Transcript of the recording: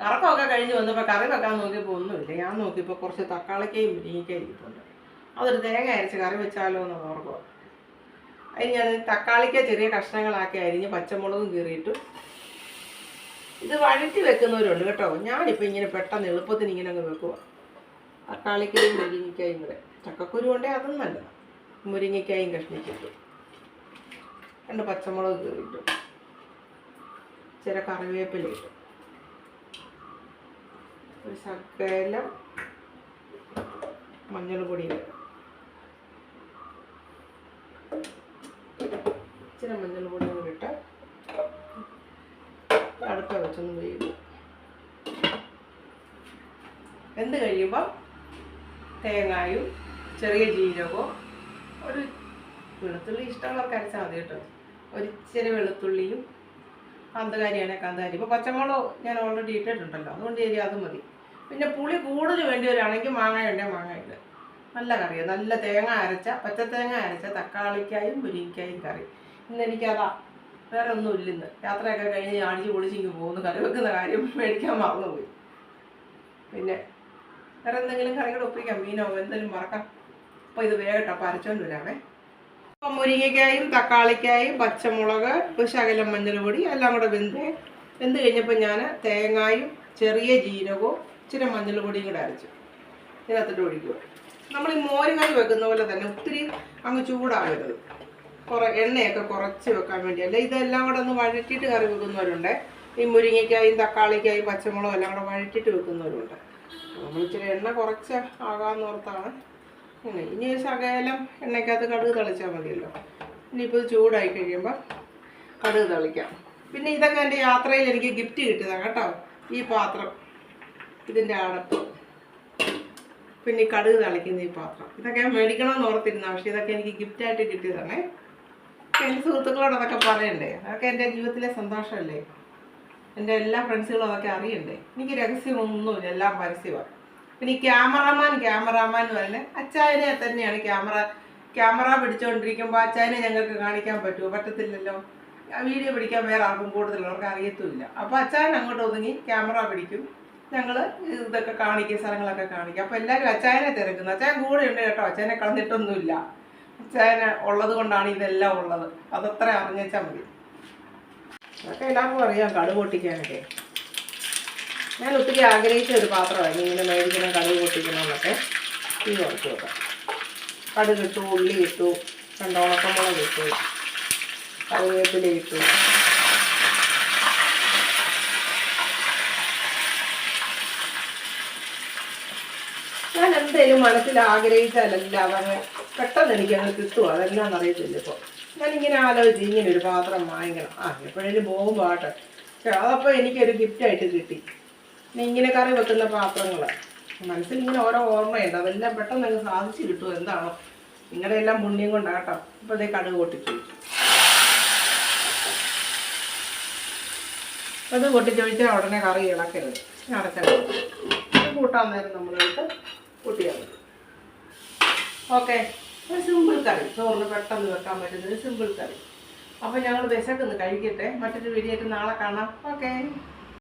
കറക്കമൊക്കെ കഴിഞ്ഞ് വന്നപ്പോൾ കറി വെക്കാൻ നോക്കിയപ്പോൾ ഒന്നുമില്ല. ഞാൻ നോക്കിയപ്പോൾ കുറച്ച് തക്കാളിക്കയും മുരിങ്ങയ്ക്കയും ഇരിപ്പുണ്ട് അതൊരു തേങ്ങ അരച്ച് കറി വെച്ചാലോ എന്ന് ഓർക്കുക അതിന് ഞാൻ തക്കാളിക്ക ചെറിയ കഷ്ണങ്ങളാക്കി അരിഞ്ഞ് പച്ചമുളകും കീറിയിട്ടു ഇത് വഴറ്റി വെക്കുന്നവരുണ്ട് കേട്ടോ. ഞാനിപ്പോൾ ഇങ്ങനെ പെട്ടെന്ന് എളുപ്പത്തിന് ഇങ്ങനെ അങ്ങ് വെക്കുക തക്കാളിക്കയും മുരിങ്ങയ്ക്കായും കൂടെ. ചക്കക്കുരു കൊണ്ടേ അതും നല്ലതാണ് മുരിങ്ങയ്ക്കായും കഷ്ണിച്ചിട്ടു. രണ്ട് പച്ചമുളക് കീറിയിട്ടു. ചില കറിവേപ്പില ഇട്ടു. ഒരു ശകലം മഞ്ഞൾ പൊടി ഇച്ചിരി മഞ്ഞൾ പൊടി കൂടി ഇട്ട് അടുത്ത വെച്ചൊന്ന് വേവും വെന്ത് കഴിയുമ്പോൾ തേങ്ങായും ചെറിയ ജീരകവും ഒരു വെളുത്തുള്ളി ഇഷ്ടമുള്ളവർക്ക് അരച്ചാൽ മതി കേട്ടോ. ഒരിച്ചിരി വെളുത്തുള്ളിയും കാന്തകാരിയാണ് കാന്താരി ഇപ്പോൾ പച്ചമുളക് ഞാൻ ഓൾറെഡി ഇട്ടിട്ടുണ്ടല്ലോ. അതുകൊണ്ട് ശരി അത് മതി. പിന്നെ പുളി കൂടുതൽ വേണ്ടി മാങ്ങ ഉണ്ടെങ്കിൽ മാങ്ങ ഇടുക നല്ല കറിയാണ് നല്ല തേങ്ങ അരച്ച പച്ച തേങ്ങ അരച്ച തക്കാളിക്കായും മുരിങ്ങക്കായും കറി. ഇന്ന് എനിക്കതാ. വേറെ ഒന്നും ഇല്ലെന്ന്. യാത്രയൊക്കെ കഴിഞ്ഞ് അടിച്ച് പൊളിച്ചിങ്ങ് പോകുന്നു. കറി വെക്കുന്ന കാര്യം മേടിക്കാൻ മറന്നുപോയി പിന്നെ വേറെ എന്തെങ്കിലും കറികൾ ഒപ്പിക്കാം. മീനോ എന്തെങ്കിലും മറക്കാം അപ്പോൾ ഇത് വേഗം അപ്പോൾ അരച്ചോണ്ട് വരാമേ അപ്പം മുരിങ്ങയ്ക്കായും തക്കാളിക്കായും പച്ചമുളക് ഒരു ശകലം മഞ്ഞൾ പൊടി എല്ലാം കൂടെ വെന്ത് വെന്ത് കഴിഞ്ഞപ്പോൾ ഞാൻ തേങ്ങായും ചെറിയ ജീരകവും ഇച്ചിരി മഞ്ഞൾ പൊടിയും കൂടെ അരച്ചു ഇതിനകത്തിട്ട് ഒഴിക്കുക. നമ്മൾ ഈ മോര് കറി വെക്കുന്ന പോലെ തന്നെ ഒത്തിരി അങ്ങ് ചൂടാകരുത് കുറ എണ്ണയൊക്കെ കുറച്ച് വെക്കാൻ വേണ്ടി വേണ്ടിയല്ല? ഇതെല്ലാം കൂടെ ഒന്ന് വഴറ്റിയിട്ട് കറി വെക്കുന്നവരുണ്ട്. ഈ മുരിങ്ങയ്ക്കായും തക്കാളിക്കായും പച്ചമുളകും എല്ലാം കൂടെ വഴറ്റിയിട്ട് വെക്കുന്നവരുണ്ട്. നമ്മൾ ഇച്ചിരി എണ്ണ കുറച്ച് ആകാമെന്ന് ഇനി ഒരു ശകലം എണ്ണയ്ക്കകത്ത് കടുക് തളിച്ചാൽ മതിയല്ലോ. ഇനിയിപ്പോൾ ഇത് ചൂടായി കഴിയുമ്പോൾ കടുക് തളിക്കാം. പിന്നെ ഇതൊക്കെ എന്റെ യാത്രയിൽ എനിക്ക് ഗിഫ്റ്റ് കിട്ടിയതാണ് കേട്ടോ. ഈ പാത്രം. ഇതിന്റെ അടപ്പ് പിന്നെ ഈ കടുക് തളിക്കുന്ന ഈ പാത്രം. ഇതൊക്കെ മേടിക്കണമെന്ന് ഓർത്തിരുന്ന പക്ഷേ ഇതൊക്കെ എനിക്ക് ഗിഫ്റ്റായിട്ട് കിട്ടിയതാണേ. എന്റെ സുഹൃത്തുക്കളോട് അതൊക്കെ പറയണ്ടേ? അതൊക്കെ എന്റെ ജീവിതത്തിലെ സന്തോഷമല്ലേ? എന്റെ എല്ലാ ഫ്രണ്ട്സുകളും അതൊക്കെ അറിയണ്ടേ? എനിക്ക് രഹസ്യമൊന്നുമില്ല എല്ലാം പരസ്യമാണ്. പിന്നെ ഈ ക്യാമറാമാൻ ക്യാമറാമാൻ എന്ന് പറയുന്നത് അച്ചായനെ തന്നെയാണ് ക്യാമറ ക്യാമറ പിടിച്ചുകൊണ്ടിരിക്കുമ്പോൾ അച്ചായനെ ഞങ്ങൾക്ക് കാണിക്കാൻ പറ്റുമോ പറ്റത്തില്ലല്ലോ. വീഡിയോ പിടിക്കാൻ വേറെ ആർക്കും കൂടുതലുള്ളവർക്ക് അറിയത്തുമില്ല. അപ്പോൾ അച്ചായൻ അങ്ങോട്ട് ഒതുങ്ങി ക്യാമറ പിടിക്കും. ഞങ്ങൾ ഇതൊക്കെ കാണിക്കും സ്ഥലങ്ങളൊക്കെ കാണിക്കും. അപ്പോൾ എല്ലാവരും അച്ചായനെ തിരക്കുന്നു. അച്ചായൻ കൂടെ ഉണ്ട് കേട്ടോ. അച്ചായനെ കളഞ്ഞിട്ടൊന്നുമില്ല അച്ചായന് ഉള്ളത് കൊണ്ടാണ് ഇതെല്ലാം ഉള്ളത്. അതത്ര അറിഞ്ഞാൽ മതി. അതൊക്കെ എല്ലാവർക്കും അറിയാം കടുക് പൊട്ടിക്കാനൊക്കെ. ഞാൻ ഒത്തിരി ആഗ്രഹിച്ച ഒരു പാത്രമായിരുന്നു ഇങ്ങനെ മേടിക്കണം കടുക് പൊട്ടിക്കണം എന്നൊക്കെ. ഈ കുറച്ച് വെക്കാം. കടുക് ഇട്ടു ഉള്ളി ഇട്ടു രണ്ട് ഉണക്കമുളക് ഇട്ടു കറിവേപ്പില ഇട്ടു. ഞാൻ എന്തേലും മനസ്സിൽ ആഗ്രഹിച്ചാലല്ല അതങ്ങ് പെട്ടെന്ന് എനിക്ക് അങ്ങ് കിട്ടും. അതെല്ലാം അറിയത്തില്ല ഇപ്പോൾ ഞാനിങ്ങനെ ആലോചിച്ച് ഇങ്ങനെ ഒരു പാത്രം വാങ്ങിക്കണം. ആ എപ്പോഴേലും പോകുമ്പോൾ ആട്ടെ പക്ഷെ അതപ്പോൾ എനിക്കൊരു ഗിഫ്റ്റായിട്ട് കിട്ടി. ഇങ്ങനെ കറി വെക്കുന്ന പാത്രങ്ങൾ മനസ്സിൽ ഇങ്ങനെ ഓരോ ഓർമ്മയുണ്ട്. അതെല്ലാം പെട്ടെന്ന് അങ്ങ് സാധിച്ചു കിട്ടും എന്താണോ. നിങ്ങളുടെ എല്ലാം പുണ്യം കൊണ്ടാട്ടോ ഇപ്പോൾ അതേ കടുക് പൊട്ടിച്ചു. അത് പൊട്ടിച്ചൊഴിച്ചാൽ ഉടനെ കറി ഇളക്കരുത്. അടച്ചത് കൂട്ടാൻ നേരം നമ്മളെടുത്ത് കൂട്ടിയാൽ മതി. ഓക്കെ. ഒരു സിമ്പിൾ കറി. ചോറിന് പെട്ടെന്ന് വെക്കാൻ പറ്റുന്ന ഒരു സിമ്പിൾ കറി. അപ്പോൾ ഞങ്ങൾ വിശക്കുന്നു. കഴിക്കട്ടെ. മറ്റൊരു വീഡിയോ ആയിട്ട് നാളെ കാണാം. ഓക്കെ.